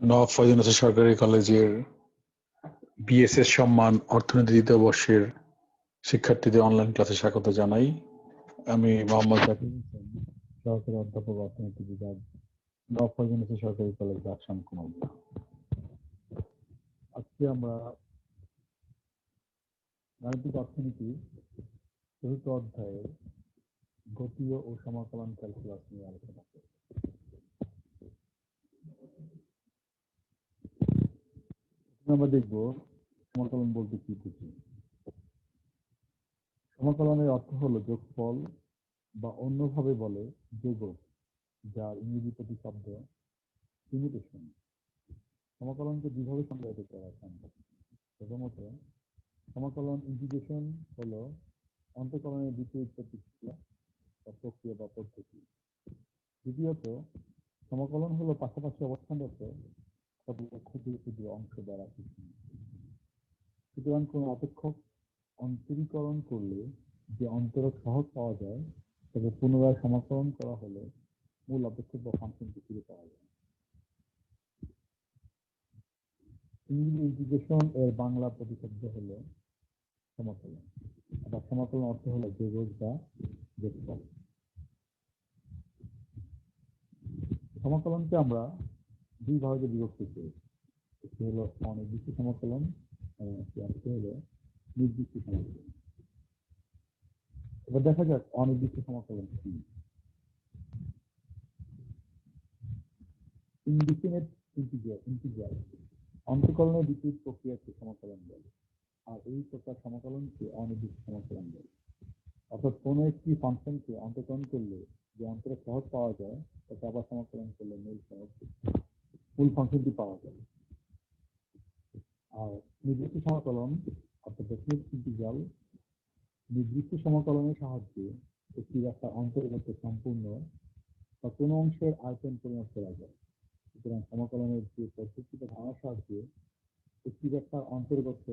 নওয়াব ফয়জুন্নেসা সরকারি কলেজের বিএসএস সম্মান অর্থনীতি দ্বিতীয় বর্ষের শিক্ষার্থীদের অনলাইন ক্লাসে স্বাগত জানাই। আমি মোহাম্মদ জাকির হোসেন অধ্যাপক অর্থনীতি বিভাগ নব নওয়াব ফয়জুন্নেসা সরকারি কলেজ, আসাম কুমারিয়া আজকে আমরা গাণিতিক অর্থনীতি চতুর্থ অধ্যায়ের গতীয় ও সমাকলন ক্যালকুলাস নিয়ে আলোচনা করব এখন আমরা দেখব সমাকলন বলতে কি বুঝি? সমাকলনের অর্থ হলো যোগফল বা অন্যভাবে বলে যোগ, যার ইংরেজি প্রতিশব্দ ইমিটেশন সমাকলনকে দুইভাবে সংজ্ঞায়িত করা সম্ভব প্রথমত সমাকলন ইন্টিগ্রেশন হলো অন্তকলনের বিপরীত প্রতিক্রিয়া বা প্রক্রিয়া বা পদ্ধতি। দ্বিতীয়ত সমাকলন হলো পাশাপাশি অবস্থানরত কতগুলো ক্ষুদ্র ক্ষুদ্র অংশ দ্বারা সৃষ্টি সুতরাং কোন অপেক্ষক অন্তরীকরণ করলে যে অন্তরক সহজ পাওয়া যায় তাকে পুনরায় সমাকলন করা হলে মূল অপেক্ষক বা ফাংশনটি ফিরে পাওয়া যায়। ইংরেজি ইন্টিগ্রেশন এর বাংলা প্রতিশব্দ হলো সমাকলন। আবার সমাকলন অর্থ হলো যোগক বা যোগফল সমাকলনকে আমরা দুই ভাগে বিভক্ত করি একটি হলো অনির্দিষ্ট সমাকলন এবং একটি হলো নির্দিষ্ট সমাকলন। এবার দেখা যাক অনির্দিষ্ট সমাকলন কি। Indefinite integral integral. অন্তকলনের বিপরীত প্রক্রিয়াকে সমাকলন বলে, আর এই প্রকার সমাকলনকে অনির্দিষ্ট সমাকলন বলে। অর্থাৎ কোনো একটি ফাংশনকে অন্তকলন করলে যে অন্তরে সহজ পাওয়া যায়, তাকে আবার সমাকলন করলে মূল সহজ। মূল ফাংশনটি পাওয়া যায় আর নির্দিষ্ট সমাকলন, অর্থাৎ ইন্টিগ্রাল নির্দিষ্ট সমাকলনের সাহায্যে একটি রাস্তা অন্তর্গত সম্পূর্ণ বা কোনো অংশের আয়তন পরিমাপ করা যায় সুতরাং সমাকলনের যে পদ্ধতিতে ধারণার সাহায্যে একটি রেখার অন্তর্গত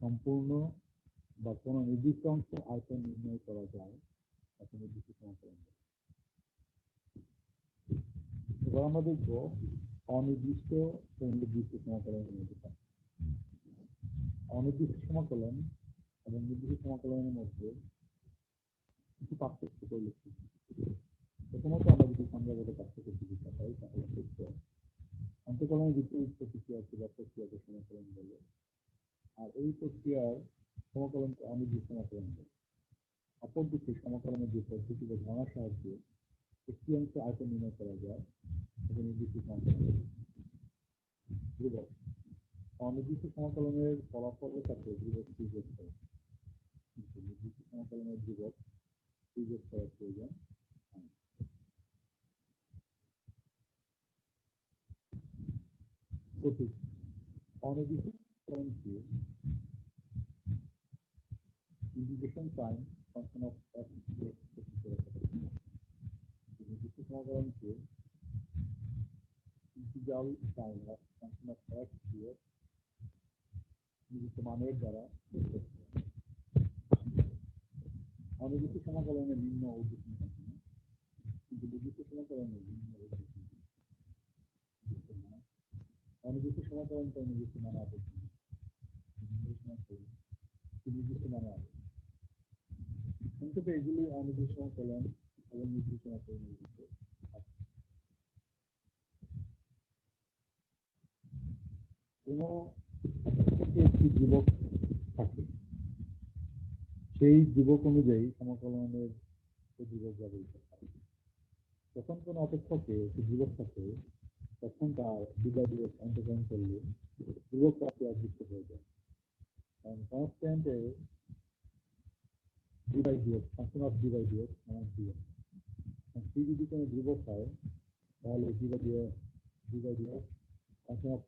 সম্পূর্ণ বা কোনো নির্দিষ্ট অংশের আয়তন নির্ণয় করা যায় তাকে নির্দিষ্ট সমাকলন। এবার আমরা দেখব অনির্দিষ্ট নির্দিষ্ট সমাকলনের মধ্যে। অনির্দিষ্ট সমাকলন এবং নির্দিষ্ট সমাকলনের মধ্যে কিছু পার্থক্য পরিলক্ষিত প্রথমত, আমরা যদি সংজ্ঞাগত পার্থক্য চিকিৎসা পাই, তাহলে সত্য অন্তকলনের বিপরীত প্রতিক্রিয়াকে বা প্রক্রিয়াকে সমাকলন বলে। আর এই প্রক্রিয়ার সমাকলনকে অনির্দিষ্ট সমাকলন বলে। অপরদিকে সমাকলনের যে পদ্ধতি বা ধারণার সাহায্যে একটি অংশ আয়তন নির্ণয় করা যায় তাকে নির্দিষ্ট সমাকলন। ধ্রুবক অনির্দিষ্ট সমাকলনের ফলাফলের সাথে ধ্রুবক যোগ করে নির্দিষ্ট সমাকলনের ধ্রুবক যোগ করার প্রয়োজন হয় অনির্দিষ্ট ইন্টিগ্রেশন টাইম ফাংশন অফ সমাকলনকে ইন্টিগ্রাল অফ ফাংশন অফ দিয়ে নির্দিষ্ট মানের দ্বারা বের অনির্দিষ্ট সমাকলনের নিম্ন ঊর্ধ্বসীমা কিন্তু নির্দিষ্ট সমাকলনের নিম্ন মান। অনির্দিষ্ট মানে আপেক্ষিক নির্দিষ্ট মান আপেক্ষিক সংক্ষেপে এগুলি অনির্দিষ্ট সমাকলন এবং নির্দিষ্ট মাত্রায় নির্দিষ্ট কোন একটি যুবক থাকে। সেই যুবক অনুযায়ী সমাকলনের যুবক ব্যবহৃত হয় যখন কোন অপেক্ষকে একটি যুবক থাকে, তখন তার বিদায় দিবস অন্তর্গ্রহণ করলে যুবক প্রাপ্তি অদৃশ্য হয়ে যায়। কারণ কনস্ট্যান্টে D by DS function of D by DS সমান ডিএস সি যদি কোনো যুবক হয়, তাহলে D by DS D by DS function of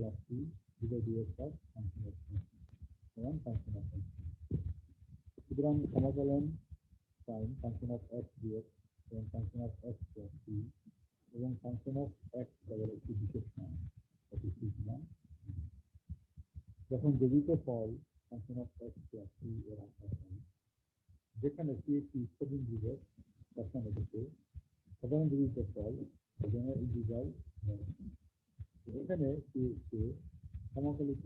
plus C D by DS plus function of সমান ফাংশন অফ এক্স সুতরাং সমাকলন sign function of X DS এবং function of X plus C এবং ফাংশন অফ এক্স কেবল একটি বিশেষ মান এটি সিগমা যখন যৌগিক ফল function of X plus C এর আকার হয় যেখানে সি একটি উৎপাদন ধ্রুবক দশানো দিকে সাধারণ যৌগিক ফল জেনারেল ইন্টিগ্রাল এখানে সে সমাকলিত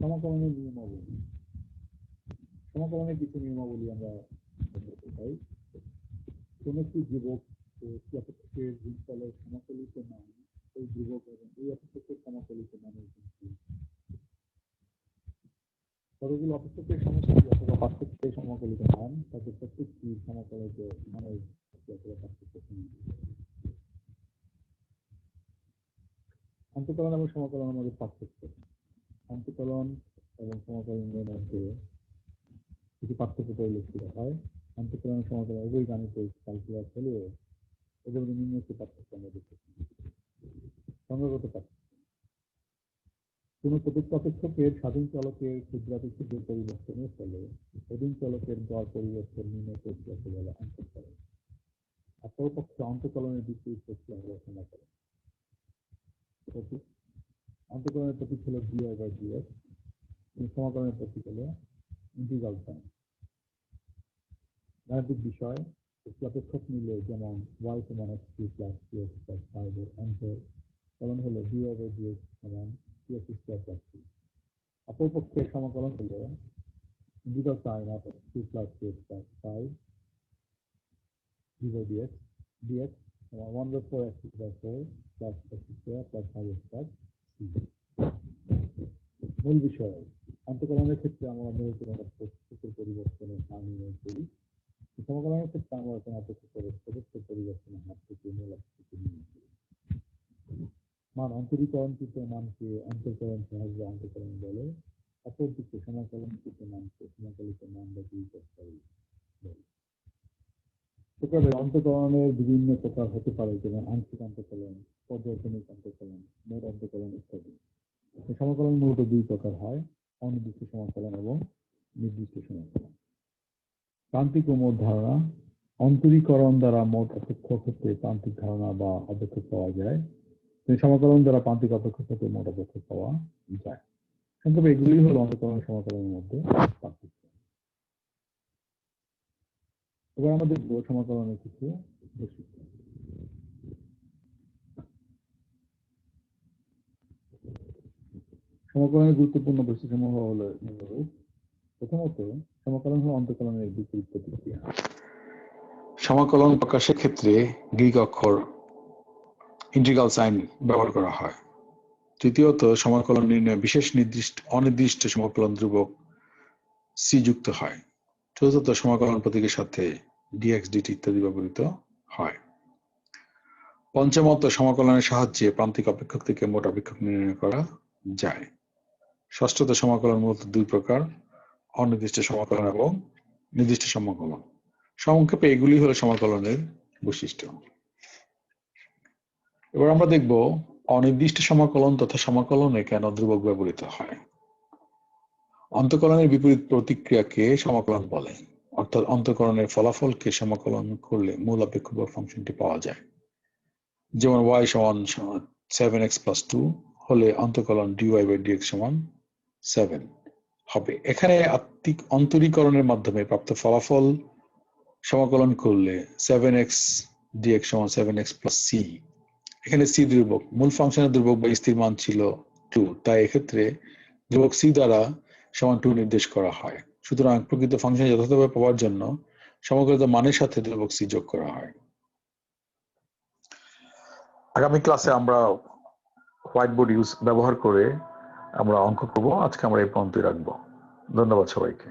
সমাকলনের নিয়মাবলী। সমাকলনের কিছু নিয়মাবলী আমরা চাই কোন একটি যুবক অপেক্ষকের গুণফলের সমাকলিত মান ওই ধ্রুবক এবং এই অপেক্ষকের সমাকলিত মানের কতগুলো অপেক্ষকের মান তাদের প্রত্যেকটি পার্থক্য সমান। অন্তকলন এবং সমাকলনের মধ্যে পার্থক্য অন্তকলন এবং সমাকলনের মধ্যে কিছু পার্থক্য পরিলক্ষিত হয় অন্তকলন সমাকলন উভয় গাণিতিক ক্যালকুলাস হলেও এদের মধ্যে নিম্নলিখিত পার্থক্য আমরা দেখতে। সংজ্ঞাগত পার্থক্য কোন প্রদত্ত অপেক্ষকের স্বাধীন চলকের ক্ষুদ্রাতিক্ষুদ্র পরিবর্তনের ফলে স্বাধীন চলকের গড় পরিবর্তন নির্ণয় প্রক্রিয়াকে বলে অন্তঃকলন অপরপক্ষে অন্তকলনের বিপরীত প্রক্রিয়া প্রতীক হল ডিআই বাই ডিএক্স সমাকলনের প্রতীক হল ইন্টিগ্রাল সাইন গাণিতিক বিষয় একটি অপেক্ষক নিলে যেমন ওয়াই সমান এক্স প্লাস টু প্লাস অন্তর কলন হলো ডিআই বাই ডিএক্স সমান টু অপরপক্ষের সমাকলন হলো DX one by four X by four plus X square plus five X plus C মূল বিষয় অন্তকলনের ক্ষেত্রে আমরা মূলত প্রত্যেকের পরিবর্তনের মান নির্ণয় করি সমাকলনের ক্ষেত্রে আমরা কোনো প্রদত্তের পরিবর্তনের হার থেকে মূল অপেক্ষকে নির্ণয় করি মান অন্তরীকরণকৃত মানকে অন্তর্করণ সহজে অন্তর্করণ বলে, অপরদিকে সমাকলনকৃত মানকে সমাকলিত মান বা দুইকরণ বলে। প্রকারে অন্তকরণের বিভিন্ন প্রকার হতে পারে, যেমন আংশিক অন্তকলন পর্যায়ক্রমিক অন্তকলন মোট অন্তকলন ইত্যাদি। সমাকলন মূলত দুই প্রকার হয়, অনির্দিষ্ট সমাকলন এবং নির্দিষ্ট সমাকলন। প্রান্তিক ও মোট ধারণা, অন্তরীকরণ দ্বারা মোট অপেক্ষক হতে প্রান্তিক ধারণা বা অপেক্ষক পাওয়া যায়। সমাকলন দ্বারা প্রান্তিক অপেক্ষক হতে মোট অপেক্ষক পাওয়া যায়। সংক্ষেপে এগুলি হলো অন্তকলন সমাকলনের মধ্যে পার্থক্য। এবার আমরা দেখব সমাকলনের কিছু সমাকলনের গুরুত্বপূর্ণ বৈশিষ্ট্যসমূহ হলো নিম্নরূপ প্রথমত, সমাকলন হলো অন্তকলনের বিপরীত প্রতিক্রিয়া। সমাকলন প্রকাশের ক্ষেত্রে গ্রিক অক্ষর ইন্টিগ্রাল সাইন ব্যবহার করা হয়। তৃতীয়ত, সমাকলন নির্ণয়ে বিশেষ নির্দিষ্ট, অনির্দিষ্ট সমাকলন ধ্রুবক সি যুক্ত হয়। চতুর্থত, সমাকলন প্রতীকের সাথে ডিএক্স ডিটি ইত্যাদি ব্যবহৃত হয়। পঞ্চমত, সমাকলনের সাহায্যে প্রান্তিক অপেক্ষক থেকে মোট অপেক্ষক নির্ণয় করা যায়। ষষ্ঠত, সমাকলন মূলত দুই প্রকার, অনির্দিষ্ট সমাকলন এবং নির্দিষ্ট সমাকলন। সংক্ষেপে এগুলি হলো সমাকলনের বৈশিষ্ট্য। এবার আমরা দেখব অনির্দিষ্ট সমাকলন তথা সমাকলনে কেন ধ্রুবক ব্যবহৃত হয়। অন্তকলনের বিপরীত প্রতিক্রিয়াকে সমাকলন বলে, অর্থাৎ অন্তকলনের ফলাফলকে সমাকলন করলে মূল অপেক্ষক ফাংশনটি পাওয়া যায়। যেমন ওয়াই সমান সেভেন এক্স প্লাস টু হলে অন্তকলন ডিওয়াই বাই ডিএক্স সমান সেভেন হবে। এখানে আত্মিক অন্তরীকরণের মাধ্যমে প্রাপ্ত ফলাফল সমাকলন করলে সেভেন এক্স ডিএক্স সমান সেভেন এক্স প্লাস সি এখানে সি ধ্রুবক মূল ফাংশনের ধ্রুবক বা স্থির মান ছিল টু তাই এক্ষেত্রে ধ্রুবক সি দ্বারা সমান টু নির্দেশ করা হয়। সুতরাং প্রকৃত ফাংশন যথাযথভাবে পাওয়ার জন্য সমগ্রিত মানের সাথে ধ্রুবক সি যোগ করা হয়। আগামী ক্লাসে আমরা হোয়াইট বোর্ড ইউজ ব্যবহার করে আমরা অঙ্ক করব। আজকে আমরা এই পর্যন্তই রাখব। ধন্যবাদ সবাইকে।